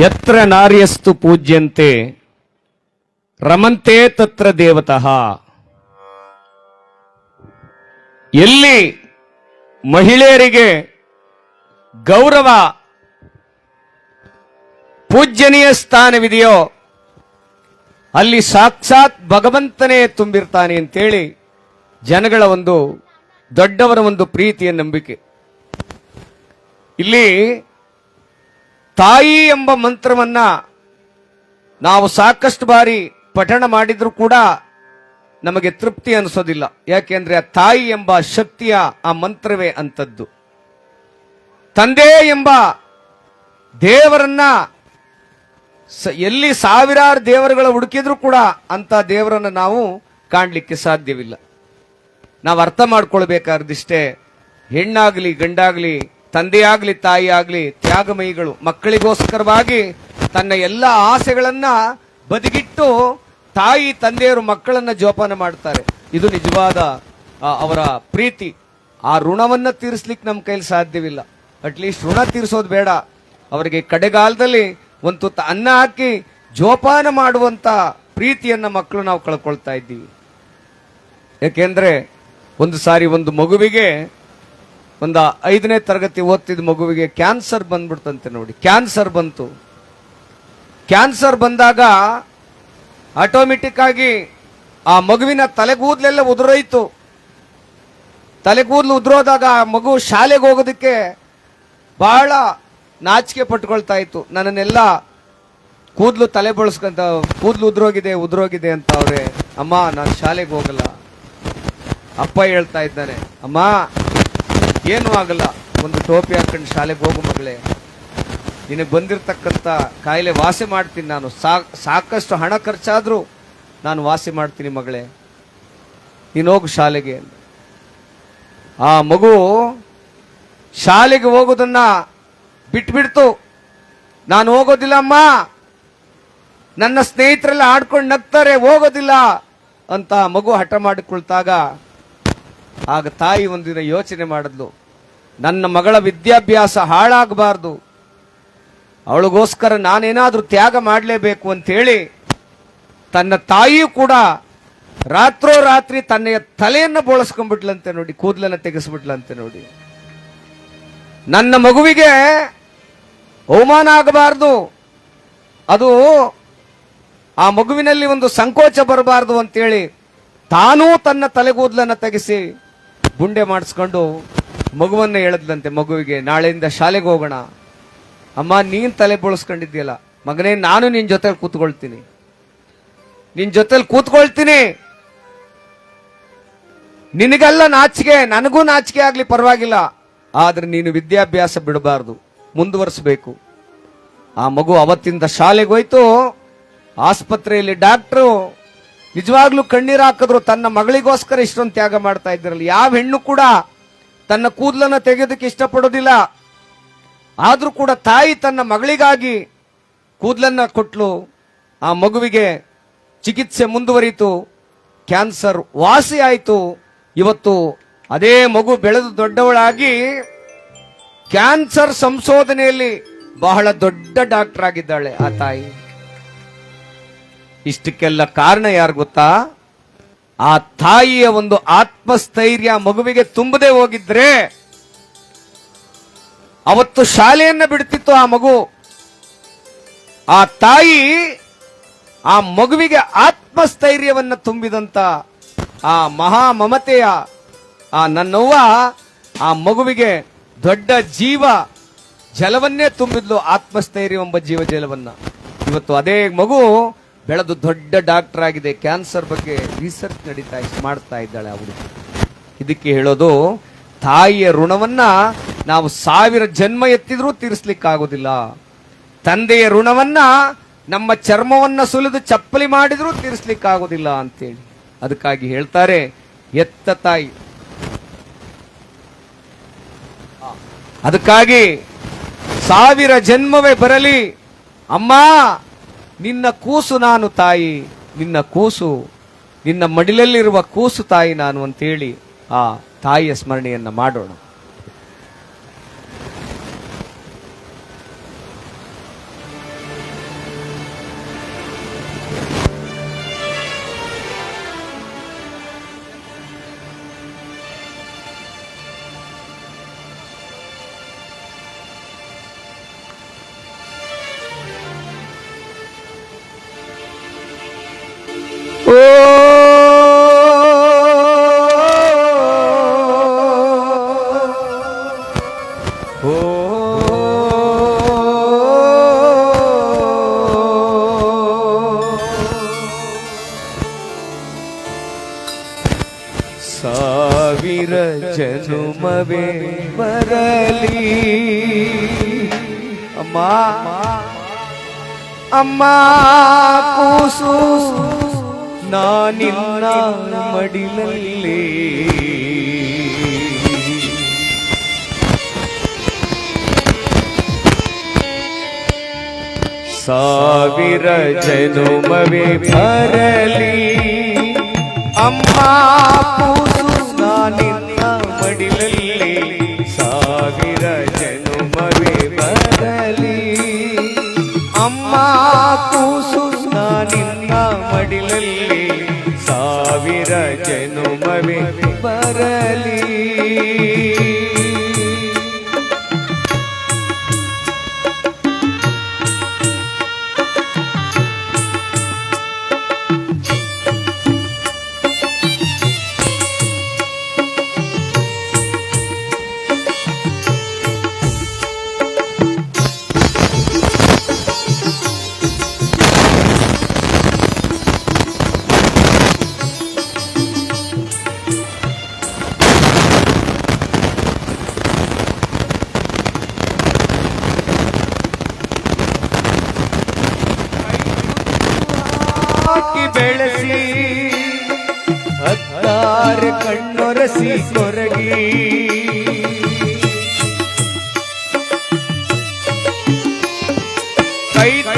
ಯತ್ರ ನಾರ್ಯಸ್ತು ಪೂಜ್ಯಂತೆ ರಮಂತೆ ತತ್ರ ದೇವತಃ. ಎಲ್ಲಿ ಮಹಿಳೆಯರಿಗೆ ಗೌರವ ಪೂಜ್ಯನೀಯ ಸ್ಥಾನವಿದೆಯೋ, ಅಲ್ಲಿ ಸಾಕ್ಷಾತ್ ಭಗವಂತನೇ ತುಂಬಿರ್ತಾನೆ ಅಂತೇಳಿ ಜನಗಳ ಒಂದು ದೊಡ್ಡವರ ಒಂದು ಪ್ರೀತಿಯ ನಂಬಿಕೆ. ಇಲ್ಲಿ ತಾಯಿ ಎಂಬ ಮಂತ್ರವನ್ನ ನಾವು ಸಾಕಷ್ಟು ಬಾರಿ ಪಠಣ ಮಾಡಿದ್ರೂ ಕೂಡ ನಮಗೆ ತೃಪ್ತಿ ಅನಿಸೋದಿಲ್ಲ. ಯಾಕೆಂದ್ರೆ ಆ ತಾಯಿ ಎಂಬ ಶಕ್ತಿಯ ಆ ಮಂತ್ರವೇ ಅಂತದ್ದು ತಂದೆ ಎಂಬ ದೇವರನ್ನ ಎಲ್ಲಿ ಸಾವಿರಾರು ದೇವರುಗಳ ಹುಡುಕಿದ್ರೂ ಕೂಡ ಅಂತ ದೇವರನ್ನ ನಾವು ಕಾಣಲಿಕ್ಕೆ ಸಾಧ್ಯವಿಲ್ಲ. ನಾವು ಅರ್ಥ ಮಾಡ್ಕೊಳ್ಬೇಕಾದ್ದಿಷ್ಟೇ ಹೆಣ್ಣಾಗ್ಲಿ ಗಂಡಾಗ್ಲಿ ತಂದೆಯಾಗ್ಲಿ ತಾಯಿ ಆಗ್ಲಿ ತ್ಯಾಗಮಯಿಗಳು ಮಕ್ಕಳಿಗೋಸ್ಕರವಾಗಿ ತನ್ನ ಎಲ್ಲ ಆಸೆಗಳನ್ನ ಬದಿಗಿಟ್ಟು ತಾಯಿ, ತಂದೆಯರು ಮಕ್ಕಳನ್ನ ಜೋಪಾನ ಮಾಡ್ತಾರೆ ಇದು ನಿಜವಾದ ಅವರ ಪ್ರೀತಿ. ಆ ಋಣವನ್ನ ತೀರಿಸ್ಲಿಕ್ಕೆ ನಮ್ಮ ಕೈಲಿ ಸಾಧ್ಯವಿಲ್ಲ. ಅಟ್ಲೀಸ್ಟ್ ಋಣ ತೀರಿಸೋದು ಬೇಡ. ಅವರಿಗೆ ಕಡೆಗಾಲದಲ್ಲಿ ಒಂದು ತುತ್ತ ಅನ್ನ ಹಾಕಿ ಜೋಪಾನ ಮಾಡುವಂತ ಪ್ರೀತಿಯನ್ನ ಮಕ್ಕಳು ನಾವು ಕಳ್ಕೊಳ್ತಾ ಇದ್ದೀವಿ. ಯಾಕೆಂದ್ರೆ ಒಂದು ಸಾರಿ ಒಂದು ಮಗುವಿಗೆ ಒಂದು ಐದನೇ ತರಗತಿ ಓದ್ತಿದ್ದ ಮಗುವಿಗೆ ಕ್ಯಾನ್ಸರ್ ಬಂದ್ಬಿಡ್ತಂತೆ ನೋಡಿ. ಕ್ಯಾನ್ಸರ್ ಬಂತು. ಕ್ಯಾನ್ಸರ್ ಬಂದಾಗ ಆಟೋಮೆಟಿಕ್ ಆಗಿ ಆ ಮಗುವಿನ ತಲೆಗೂದಲೆಲ್ಲ ಉದುರೋಯ್ತು ತಲೆಗೂದಲು ಉದುರೋದಾಗ ಆ ಮಗು ಶಾಲೆಗೆ ಹೋಗೋದಕ್ಕೆ ಬಹಳ ನಾಚಿಕೆ ಪಟ್ಕೊಳ್ತಾ ಇತ್ತು. ನನ್ನನ್ನೆಲ್ಲ ಕೂದಲು ತಲೆ ಬಳಸ್ಕೊಂತ, ಕೂದಲು ಉದುರೋಗಿದೆ ಉದುರೋಗಿದೆ ಅಂತ ಅವ್ರೆ, ಅಮ್ಮ, ನಾನು ಶಾಲೆಗೆ ಹೋಗಲ್ಲ. ಅಪ್ಪ ಹೇಳ್ತಾ ಇದ್ದಾನೆ, ಅಮ್ಮ ಏನೂ ಆಗಲ್ಲ. ಒಂದು ಟೋಪಿ ಹಾಕೊಂಡು ಶಾಲೆಗೆ ಹೋಗು ಮಗಳೇ. ನಿನಗೆ ಬಂದಿರತಕ್ಕಂಥ ಕಾಯಿಲೆ ವಾಸಿ ಮಾಡ್ತೀನಿ ನಾನು. ಸಾಕಷ್ಟು ಹಣ ಖರ್ಚಾದರೂ ನಾನು ವಾಸಿ ಮಾಡ್ತೀನಿ ಮಗಳೇ. ನೀನು ಹೋಗು ಶಾಲೆಗೆ. ಆ ಮಗು ಶಾಲೆಗೆ ಹೋಗೋದನ್ನ ಬಿಟ್ಬಿಡ್ತು. ನಾನು ಹೋಗೋದಿಲ್ಲ ಅಮ್ಮ. ನನ್ನ ಸ್ನೇಹಿತರೆಲ್ಲ ಆಡ್ಕೊಂಡು ನಗ್ತಾರೆ, ಹೋಗೋದಿಲ್ಲ ಅಂತ ಮಗು ಹಠ ಮಾಡಿಕೊಳ್ತಾಗ ಆಗ ತಾಯಿ ಒಂದಿನ ಯೋಚನೆ ಮಾಡಿದ್ಲು. ನನ್ನ ಮಗಳ ವಿದ್ಯಾಭ್ಯಾಸ ಹಾಳಾಗಬಾರ್ದು. ಅವಳಿಗೋಸ್ಕರ ನಾನೇನಾದರೂ ತ್ಯಾಗ ಮಾಡಲೇಬೇಕು ಅಂತೇಳಿ ತನ್ನ ತಾಯಿಯೂ ಕೂಡ ರಾತ್ರೋ ರಾತ್ರಿ ತನ್ನೆಯ ತಲೆಯನ್ನು ಬೋಳಿಸ್ಕೊಂಡ್ಬಿಟ್ಲಂತೆ ನೋಡಿ, ಕೂದಲನ್ನ ತೆಗೆಸ್ಬಿಟ್ಲಂತೆ ನೋಡಿ. ನನ್ನ ಮಗುವಿಗೆ ಅವಮಾನ ಆಗಬಾರ್ದು. ಅದು ಆ ಮಗುವಿನಲ್ಲಿ ಒಂದು ಸಂಕೋಚ ಬರಬಾರ್ದು ಅಂತೇಳಿ ತಾನೂ ತನ್ನ ತಲೆಗೂದಲನ್ನು ತೆಗೆಸಿ ಗುಂಡೆ ಮಾಡಿಸ್ಕೊಂಡು ಮಗುವನ್ನ ಹೇಳದ್ಲಂತೆ ಮಗುವಿಗೆ, ನಾಳೆಯಿಂದ ಶಾಲೆಗೆ ಹೋಗೋಣ. ಅಮ್ಮ, ನೀನ್ ತಲೆ ಬೋಳಿಸ್ಕೊಂಡಿದ್ಯಲ್ಲ ಮಗನೇ, ನಾನು ನಿನ್ ಜೊತೆ ಕೂತ್ಕೊಳ್ತೀನಿ. ನಿನ್ ಜೊತೆಲಿ ಕೂತ್ಕೊಳ್ತೀನಿ. ನಿನಗೆಲ್ಲ ನಾಚಿಕೆ, ನನಗೂ ನಾಚಿಕೆ ಆಗ್ಲಿ ಪರವಾಗಿಲ್ಲ. ಆದ್ರೆ ನೀನು ವಿದ್ಯಾಭ್ಯಾಸ ಬಿಡಬಾರ್ದು. ಮುಂದುವರಿಸಬೇಕು. ಆ ಮಗು ಅವತ್ತಿಂದ ಶಾಲೆಗೆ ಹೋಯ್ತು. ಆಸ್ಪತ್ರೆಯಲ್ಲಿ ಡಾಕ್ಟ್ರು. ನಿಜವಾಗ್ಲೂ ಕಣ್ಣೀರು ಹಾಕಿದ್ರು, ತನ್ನ ಮಗಳಿಗೋಸ್ಕರ ಇಷ್ಟೊಂದು ತ್ಯಾಗ ಮಾಡ್ತಾ ಇದ್ರಲ್ಲ. ಯಾವ ಹೆಣ್ಣು ಕೂಡ ತನ್ನ ಕೂದಲನ್ನ ತೆಗೆಯೋದಕ್ಕೆ ಇಷ್ಟಪಡೋದಿಲ್ಲ. ಆದ್ರೂ ಕೂಡ ತಾಯಿ ತನ್ನ ಮಗಳಿಗಾಗಿ ಕೂದಲನ್ನ ಕೊಟ್ಲು. ಆ ಮಗುವಿಗೆ ಚಿಕಿತ್ಸೆ ಮುಂದುವರಿತು. ಕ್ಯಾನ್ಸರ್ ವಾಸಿ ಆಯಿತು. ಇವತ್ತು ಅದೇ ಮಗು ಬೆಳೆದು ದೊಡ್ಡವಳಾಗಿ ಕ್ಯಾನ್ಸರ್ ಸಂಶೋಧನೆಯಲ್ಲಿ ಬಹಳ ದೊಡ್ಡ ಡಾಕ್ಟರ್ ಆಗಿದ್ದಾಳೆ ಆ ತಾಯಿ. ಇಷ್ಟಕ್ಕೆಲ್ಲ ಕಾರಣ ಯಾರು ಗೊತ್ತಾ? ಆ ತಾಯಿಯ ಒಂದು ಆತ್ಮಸ್ಥೈರ್ಯ ಮಗುವಿಗೆ ತುಂಬದೆ ಹೋಗಿದ್ರೆ ಅವತ್ತು ಶಾಲೆಯನ್ನ ಬಿಡ್ತಿತ್ತು ಆ ಮಗು. ಆ ತಾಯಿ ಆ ಮಗುವಿಗೆ ಆತ್ಮಸ್ಥೈರ್ಯವನ್ನ ತುಂಬಿದಂತ ಆ ಮಹಾ ಮಮತೆಯ, ಆ ನನ್ನವ್ವ ಆ ಮಗುವಿಗೆ ದೊಡ್ಡ ಜೀವ ಜಲವನ್ನೇ ತುಂಬಿದ್ಲು ಆತ್ಮಸ್ಥೈರ್ಯ ಎಂಬ ಜೀವ ಜಲವನ್ನ. ಇವತ್ತು ಅದೇ ಮಗು ಬೆಳೆದು ದೊಡ್ಡ ಡಾಕ್ಟರ್ ಆಗಿದೆ. ಕ್ಯಾನ್ಸರ್ ಬಗ್ಗೆ ರಿಸರ್ಚ್ ನಡೀತಾ ಮಾಡ್ತಾ ಇದ್ದಾಳೆ ಅವಳು ಇದಕ್ಕೆ ಹೇಳೋದು, ತಾಯಿಯ ಋಣವನ್ನ ನಾವು ಸಾವಿರ ಜನ್ಮ ಎತ್ತಿದ್ರೂ ತೀರಿಸ್ಲಿಕ್ಕಾಗೋದಿಲ್ಲ. ತಂದೆಯ ಋಣವನ್ನ ನಮ್ಮ ಚರ್ಮವನ್ನ ಸುಲಿದು ಚಪ್ಪಲಿ ಮಾಡಿದ್ರೂ ತೀರಿಸ್ಲಿಕ್ಕಾಗೋದಿಲ್ಲ ಅಂತೇಳಿ. ಅದಕ್ಕಾಗಿ ಹೇಳ್ತಾರೆ, ಎತ್ತ ತಾಯಿ. ಅದಕ್ಕಾಗಿ ಸಾವಿರ ಜನ್ಮವೇ ಬರಲಿ. ಅಮ್ಮ ನಿನ್ನ ಕೂಸು ನಾನು ತಾಯಿ, ನಿನ್ನ ಕೂಸು, ನಿನ್ನ ಮಡಿಲಲ್ಲಿರುವ ಕೂಸು ತಾಯಿ ನಾನು ಅಂತೇಳಿ ಆ ತಾಯಿಯ ಸ್ಮರಣೆಯನ್ನು ಮಾಡೋಣ. ಜನುಮವೇ ಬರಲಿ. ಅಮ್ಮ ಅಮ್ಮ ಕೂಸು ನಾನಿನ್ನ ಮಡಿಲಲ್ಲಿ. ಸಾವಿರ ಜನುಮವೇ ಬರಲಿ. ಅಮ್ಮ ಕೂಸು ನಾನಿನ್ನ ಮಡಿಲಲ್ಲಿ ಸಾವಿರ ಜನುಮವೇ ಬರಲಿ.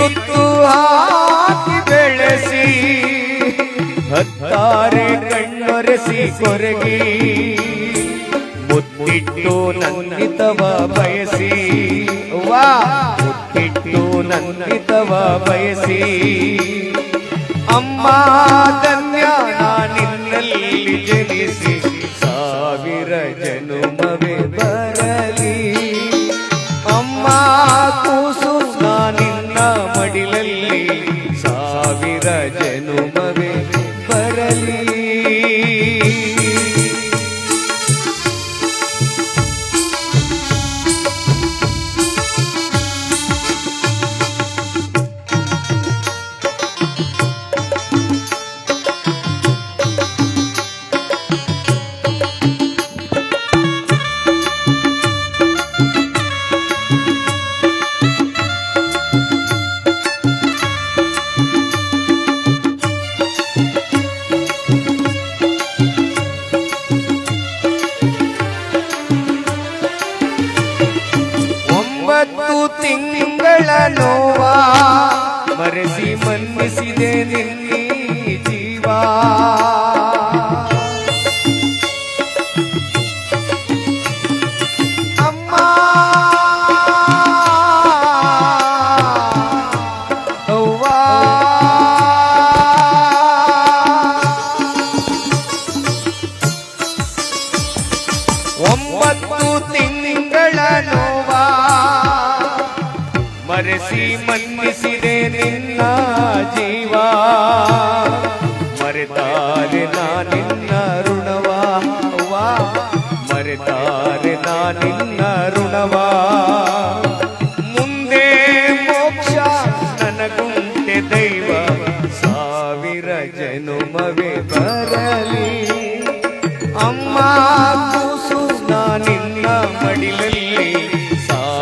ತುತ್ತು ಹಾಕಿ ಬೆಳೆಸಿ, ಹತ್ತಾರೆ ಕಣ್ಣೊರೆಸಿ ಕೊರಗಿ, ಮುತ್ತಿಟ್ಟು ನನ್ನಿತವ ಬಯಸಿ, ವಾ, ಮುತ್ತಿಟ್ಟು ನನ್ನಿತವ ಬಯಸಿ. ಅಮ್ಮ ಧನ್ಯ ಮನ್ನಿಸಿದೆ ನಿನ್ನಿ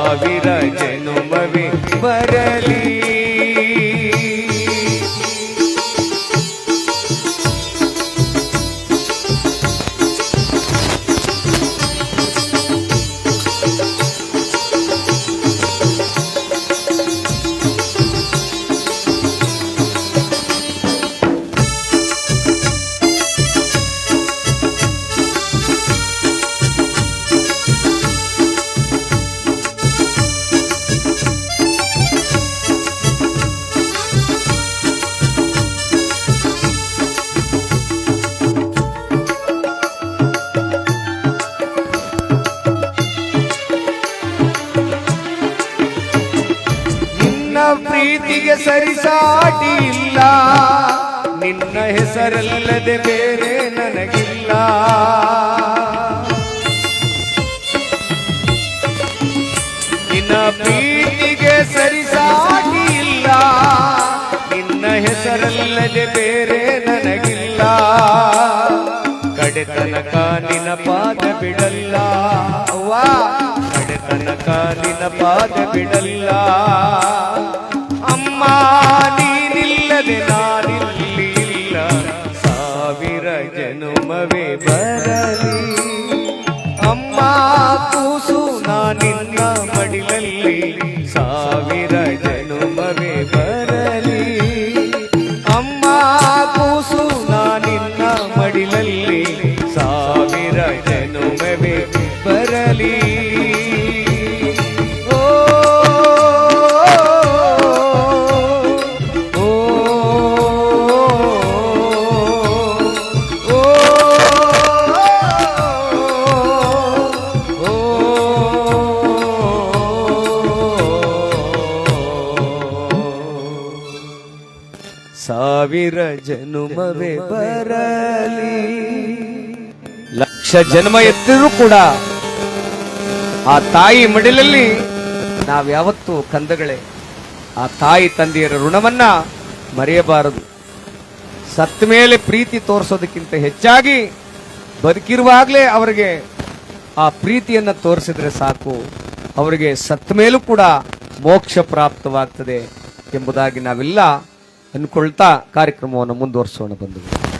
ಸಾವಿರ ಜನುಮವೇ ಬರಲಿ ಪ್ರೀತಿಗೆ ಸರಿಸಾಟಿ ಇಲ್ಲ ನಿನ್ನ ಹೆಸರಲ್ಲದೆ ಬೇರೆ ನನಗಿಲ್ಲ. ನಿನ್ನ ಪ್ರೀತಿಗೆ ಸರಿಸಾಟಿ ಇಲ್ಲ ನಿನ್ನ ಹೆಸರಲ್ಲದೆ ಬೇರೆ ನನಗಿಲ್ಲ. ಕಡೆತನಕ ನಿನ್ನ ಪಾದ ಬಿಡಲ್ಲ. ಅವ್ವ. ಕಡೆತನಕ ನಿನ್ನ ಪಾದ ಬಿಡಲ್ಲ. ಅಮ್ಮ ನೀನಿಲ್ಲದೆ ನಾನಿಲ್ಲಿ ಇಲ್ಲ. ಸಾವಿರ ಜನುಮವೇ ಬರಲಿ. ಅಮ್ಮ ಕೂಸು ನಾನಿನ್ನ ಮಡಿಲಲ್ಲಿ. ಸಾವಿರ ಜನುಮವೇ ಬರಲಿ. ಲಕ್ಷ ಜನ್ಮ ಎತ್ತಿದ್ರು ಕೂಡ ಆ ತಾಯಿ ಮಡಿಲಲ್ಲಿ ನಾವ್ಯಾವತ್ತು ಕಂದಗಳೇ. ಆ ತಾಯಿ ತಂದೆಯರ ಋಣವನ್ನ ಮರೆಯಬಾರದು. ಸತ್ತ ಮೇಲೆ ಪ್ರೀತಿ ತೋರಿಸೋದಕ್ಕಿಂತ ಹೆಚ್ಚಾಗಿ ಬದುಕಿರುವಾಗಲೇ ಅವರಿಗೆ ಆ ಪ್ರೀತಿಯನ್ನ ತೋರಿಸಿದ್ರೆ ಸಾಕು. ಅವರಿಗೆ ಸತ್ತ ಮೇಲೂ ಕೂಡ ಮೋಕ್ಷ ಪ್ರಾಪ್ತವಾಗ್ತದೆ ಎಂಬುದಾಗಿ ನಾವೆಲ್ಲ ಅನ್ಕೊಳ್ತಾ ಕಾರ್ಯಕ್ರಮವನ್ನು ಮುಂದುವರಿಸೋಣ ಬಂಧುಗಳು.